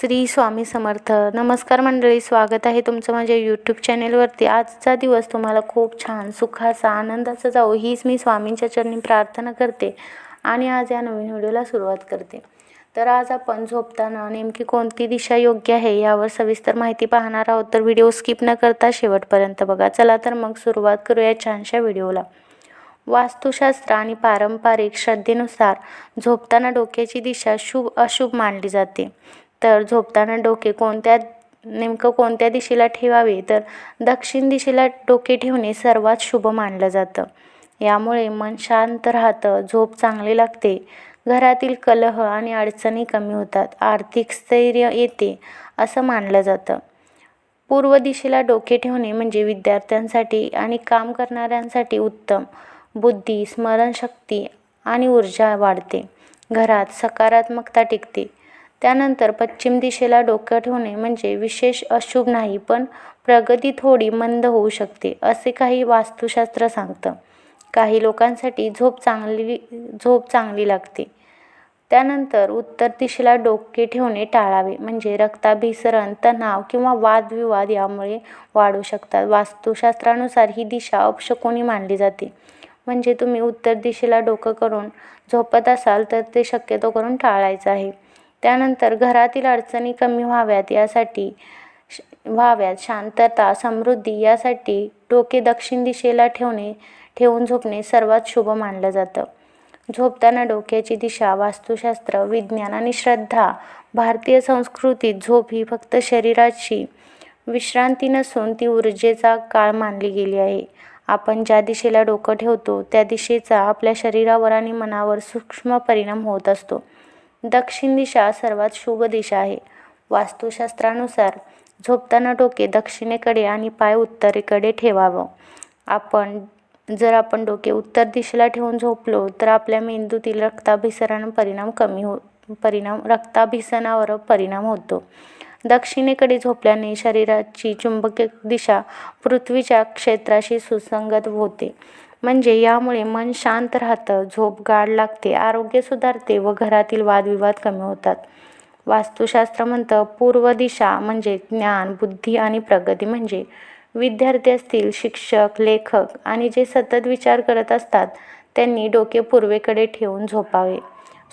श्री स्वामी समर्थ. नमस्कार मंडळी स्वागत आहे तुमचं माझ्या यूट्यूब चॅनेलवरती आजचा दिवस तुम्हाला खूप छान सुखाचा आनंदाचा जावो हीच मी स्वामींच्या चरणी प्रार्थना करते आणि आज या नवीन व्हिडिओला सुरुवात करते. तर आज आपण झोपताना नेमकी कोणती दिशा योग्य आहे यावर सविस्तर माहिती पाहणार आहोत. तर व्हिडिओ स्किप न करता शेवटपर्यंत बघा. चला तर मग सुरुवात करूया छानशा व्हिडिओला. वास्तुशास्त्र आणि पारंपरिक श्रद्धेनुसार झोपताना डोक्याची दिशा शुभ अशुभ मानली जाते. तर झोपताना डोके कोणत्या नेमकं कोणत्या दिशेला ठेवावे? तर दक्षिण दिशेला डोके ठेवणे सर्वात शुभ मानलं जातं. यामुळे मन शांत राहतं झोप चांगली लागते. घरातील कलह आणि अडचणी कमी होतात आर्थिक स्थैर्य येते असं मानलं जातं. पूर्व दिशेला डोके ठेवणे म्हणजे विद्यार्थ्यांसाठी आणि काम करणाऱ्यांसाठी उत्तम. बुद्धी स्मरणशक्ती आणि ऊर्जा वाढते. घरात सकारात्मकता टिकते. त्यानंतर पश्चिम दिशेला डोकं ठेवणे म्हणजे विशेष अशुभ नाही पण प्रगती थोडी मंद होऊ शकते असे काही वास्तुशास्त्र सांगतं. काही लोकांसाठी झोप चांगली झोप चांगली लागते. त्यानंतर उत्तर दिशेला डोके ठेवणे टाळावे म्हणजे रक्ताभिसरण तणाव किंवा वादविवाद यामुळे वाढू शकतात. वास्तुशास्त्रानुसार ही दिशा अपशकोनी मानली जाते. म्हणजे तुम्ही उत्तर दिशेला डोकं करून झोपत असाल तर ते शक्यतो करून टाळायचं आहे. त्यानंतर घरातील अडचणी कमी व्हाव्यात यासाठी व्हाव्यात. शांतता समृद्धी यासाठी डोके दक्षिण दिशेला ठेवणे ठेवून झोपणे सर्वात शुभ मानलं जातं. झोपताना डोक्याची दिशा वास्तुशास्त्र विज्ञान आणि श्रद्धा भारतीय संस्कृतीत झोप ही फक्त शरीराची विश्रांती नसून ती ऊर्जेचा काळ मानली गेली आहे. आपण ज्या दिशेला डोकं ठेवतो त्या दिशेचा आपल्या शरीरावर आणि मनावर सूक्ष्म परिणाम होत असतो. दक्षिण दिशा सर्वात शुभ दिशा आहे. वास्तुशास्त्रानुसार झोपताना डोके दक्षिणेकडे आणि पाय उत्तरेकडे ठेवावं. आपण जर आपण डोके उत्तर दिशेला ठेवून झोपलो तर आपल्या मेंदूतील रक्ताभिसरण परिणाम कमी हो परिणाम रक्ताभिसरणावर परिणाम होतो. दक्षिणेकडे झोपल्याने शरीराची चुंबकीय दिशा पृथ्वीच्या क्षेत्राशी सुसंगत होते. म्हणजे यामुळे मन शांत राहतं झोप गाढ लागते आरोग्य सुधारते व घरातील वादविवाद कमी होतात. वास्तुशास्त्र म्हणतं पूर्व दिशा म्हणजे ज्ञान बुद्धी आणि प्रगती म्हणजे विद्यार्थी असतील शिक्षक लेखक आणि जे सतत विचार करत असतात त्यांनी डोके पूर्वेकडे ठेवून झोपावे.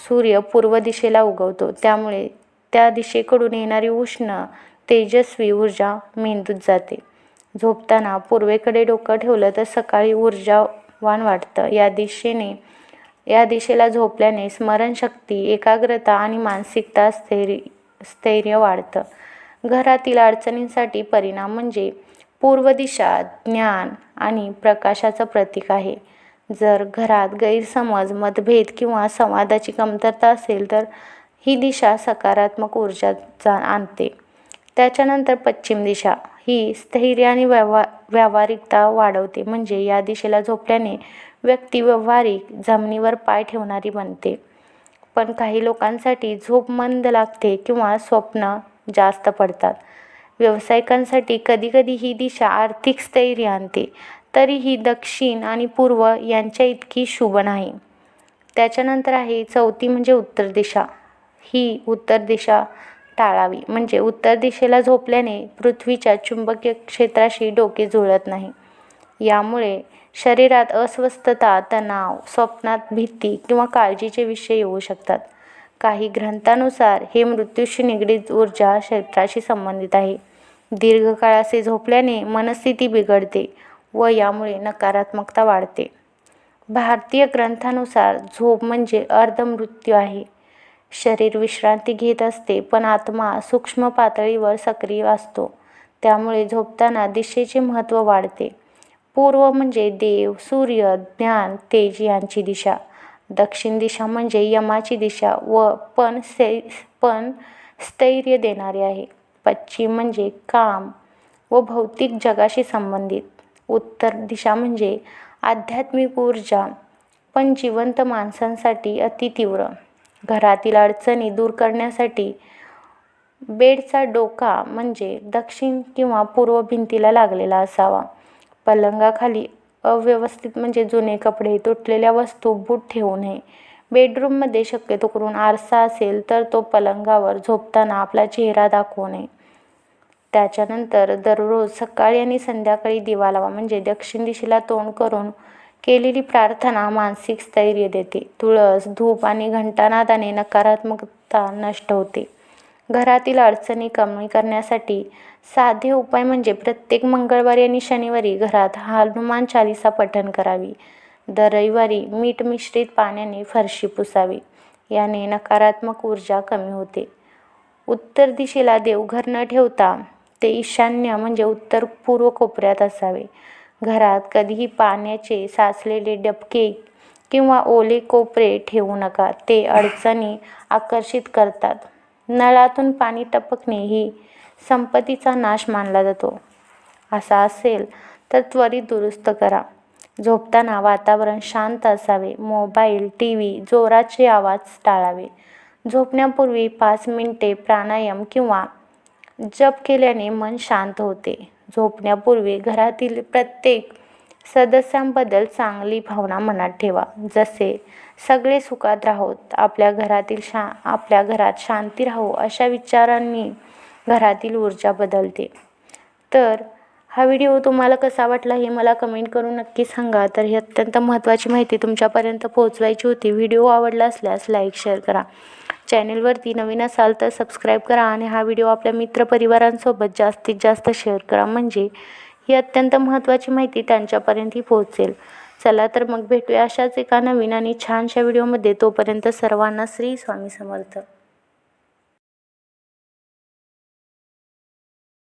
सूर्य पूर्व दिशेला उगवतो त्यामुळे त्या दिशेकडून येणारी उष्ण तेजस्वी ऊर्जा मेंदूत जाते. झोपताना पूर्वेकडे डोकं ठेवलं तर सकाळी ऊर्जावान वाटतं. या दिशेने या दिशेला झोपल्याने स्मरणशक्ती एकाग्रता आणि मानसिकता स्थैर्य स्थैर्य वाढतं. घरातील अडचणींसाठी परिणाम म्हणजे पूर्व दिशा ज्ञान आणि प्रकाशाचं प्रतीक आहे. जर घरात गैरसमज मतभेद किंवा संवादाची कमतरता असेल तर ही दिशा सकारात्मक ऊर्जा आणते. त्याच्यानंतर पश्चिम दिशा. ही स्थैर्य आणि व्यवहा व्यावहारिकता वाढवते. म्हणजे या दिशेला झोपल्याने व्यक्ती व्यवहारिक जमिनीवर पाय ठेवणारी बनते. पण काही लोकांसाठी झोप मंद लागते किंवा स्वप्न जास्त पडतात. व्यावसायिकांसाठी कधीकधी ही दिशा आर्थिक स्थैर्य आणते. तरीही दक्षिण आणि पूर्व यांच्या इतकी शुभ नाही. त्याच्यानंतर आहे चौथी म्हणजे उत्तर दिशा. ही उत्तर दिशा टाळावी. म्हणजे उत्तर दिशेला झोपल्याने पृथ्वीच्या चुंबकीय क्षेत्राशी डोके जुळत नाही. यामुळे शरीरात अस्वस्थता तणाव स्वप्नात भीती किंवा काळजीचे विषय येऊ शकतात. काही ग्रंथानुसार हे मृत्यूशी निगडीत ऊर्जा क्षेत्राशी संबंधित आहे. दीर्घकाळ असे झोपल्याने मनस्थिती बिघडते व यामुळे नकारात्मकता वाढते. भारतीय ग्रंथानुसार झोप म्हणजे अर्धमृत्यू आहे. शरीर विश्रांती घेत असते पण आत्मा सूक्ष्म पातळीवर सक्रिय असतो. त्यामुळे झोपताना दिशेचे महत्त्व वाढते. पूर्व म्हणजे देव सूर्य ज्ञान तेज यांची दिशा. दक्षिण दिशा म्हणजे यमाची दिशा व पण से पण स्थैर्य देणारी आहे. पश्चिम म्हणजे काम व भौतिक जगाशी संबंधित. उत्तर दिशा म्हणजे आध्यात्मिक ऊर्जा पण जिवंत माणसांसाठी अतितीव्र. घरातील अडचणी दूर करण्यासाठी बेडचा डोका म्हणजे दक्षिण किंवा पूर्व भिंतीला लागलेला असावा. पलंगाखाली अव्यवस्थित म्हणजे जुने कपडे तुटलेल्या वस्तू बूट ठेवू नये. बेडरूममध्ये शक्यतो करून आरसा असेल तर तो पलंगावर झोपताना आपला चेहरा दाखवू नये. त्याच्यानंतर दररोज सकाळी आणि संध्याकाळी दिवा लावा म्हणजे दक्षिण दिशेला तोंड करून केलेली प्रार्थना मानसिक स्थैर्य देते. तुळस धूप आणि घंटानादाने नकारात्मकता नष्ट होते. घरातील अडचणी कमी करण्यासाठी साधे उपाय म्हणजे प्रत्येक मंगळवारी आणि शनिवारी घरात हनुमान चालिसा पठण करावी. दर रविवारी मीठ मिश्रित पाण्याने फरशी पुसावी. याने नकारात्मक ऊर्जा कमी होते. उत्तर दिशेला देवघर न ठेवता ते ईशान्य म्हणजे उत्तर पूर्व कोपऱ्यात असावे. घरात कधीही पाण्याचे साचलेले डबके किंवा ओले कोपरे ठेवू नका. ते अडचणी आकर्षित करतात. नळातून पाणी टपकणे ही संपत्तीचा नाश मानला जातो. असा असेल तर त्वरित दुरुस्त करा. झोपताना वातावरण शांत असावे. मोबाईल टी व्ही जोराचे आवाज टाळावे. झोपण्यापूर्वी पाच मिनिटे प्राणायाम किंवा जप केल्याने मन शांत होते. झोपण्यापूर्वी घरातील प्रत्येक सदस्यांबद्दल चांगली भावना मनात ठेवा. जसे सगळे सुखात राहोत आपल्या घरातील शा आपल्या घरात शांती राहो अशा विचारांनी घरातील ऊर्जा बदलते. तर हा व्हिडिओ तुम्हाला कसा वाटला हे मला कमेंट करून नक्की सांगा. तर ही अत्यंत महत्त्वाची माहिती तुमच्यापर्यंत पोहोचवायची होती. व्हिडिओ आवडला असल्यास लाईक शेअर करा. चॅनेलवरती नवीन असाल तर सबस्क्राईब करा आणि हा व्हिडिओ आपल्या मित्रपरिवारांसोबत जास्तीत जास्त शेअर करा. म्हणजे ही अत्यंत महत्त्वाची माहिती त्यांच्यापर्यंतही पोहोचेल. चला तर मग भेटूया अशाच एका नवीन आणि छानशा व्हिडिओमध्ये तोपर्यंत सर्वांना श्री स्वामी समर्थ.